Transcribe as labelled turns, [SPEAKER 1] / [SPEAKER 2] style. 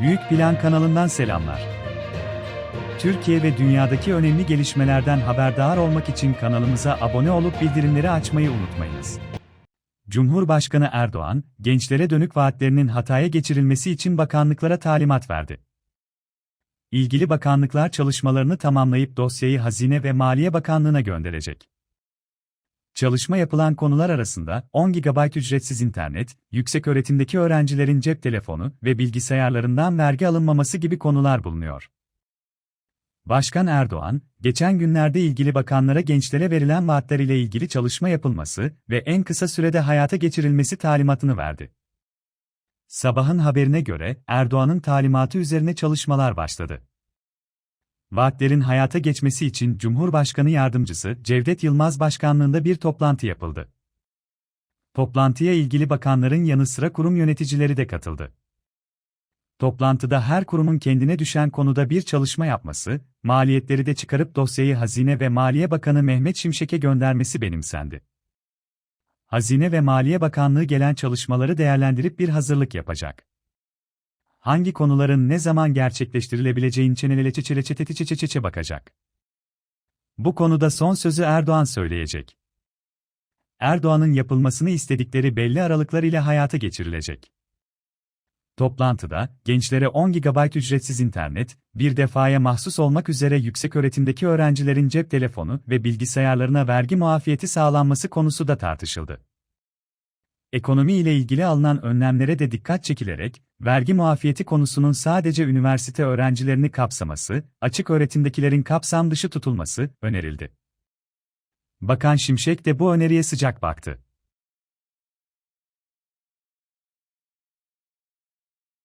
[SPEAKER 1] Büyük Plan kanalından selamlar. Türkiye ve dünyadaki önemli gelişmelerden haberdar olmak için kanalımıza abone olup bildirimleri açmayı unutmayınız. Cumhurbaşkanı Erdoğan, gençlere dönük vaatlerinin hataya geçirilmesi için bakanlıklara talimat verdi. İlgili bakanlıklar çalışmalarını tamamlayıp dosyayı Hazine ve Maliye Bakanlığı'na gönderecek. Çalışma yapılan konular arasında 10 GB ücretsiz internet, yükseköğretimdeki öğrencilerin cep telefonu ve bilgisayarlarından vergi alınmaması gibi konular bulunuyor. Başkan Erdoğan, geçen günlerde ilgili bakanlara gençlere verilen vaatler ile ilgili çalışma yapılması ve en kısa sürede hayata geçirilmesi talimatını verdi. Sabahın haberine göre Erdoğan'ın talimatı üzerine çalışmalar başladı. Vaatlerin hayata geçmesi için Cumhurbaşkanı Yardımcısı Cevdet Yılmaz başkanlığında bir toplantı yapıldı. Toplantıya ilgili bakanların yanı sıra kurum yöneticileri de katıldı. Toplantıda her kurumun kendine düşen konuda bir çalışma yapması, maliyetleri de çıkarıp dosyayı Hazine ve Maliye Bakanı Mehmet Şimşek'e göndermesi benimsendi. Hazine ve Maliye Bakanlığı gelen çalışmaları değerlendirip bir hazırlık yapacak. Hangi konuların ne zaman gerçekleştirilebileceğin çenelele çeçele çeteti çeçeçeçe bakacak. Bu konuda son sözü Erdoğan söyleyecek. Erdoğan'ın yapılmasını istedikleri belli aralıklar ile hayata geçirilecek. Toplantıda, gençlere 10 GB ücretsiz internet, bir defaya mahsus olmak üzere yükseköğretimdeki öğrencilerin cep telefonu ve bilgisayarlarına vergi muafiyeti sağlanması konusu da tartışıldı. Ekonomi ile ilgili alınan önlemlere de dikkat çekilerek, vergi muafiyeti konusunun sadece üniversite öğrencilerini kapsaması, açık öğretimdekilerin kapsam dışı tutulması önerildi. Bakan Şimşek de bu öneriye sıcak baktı.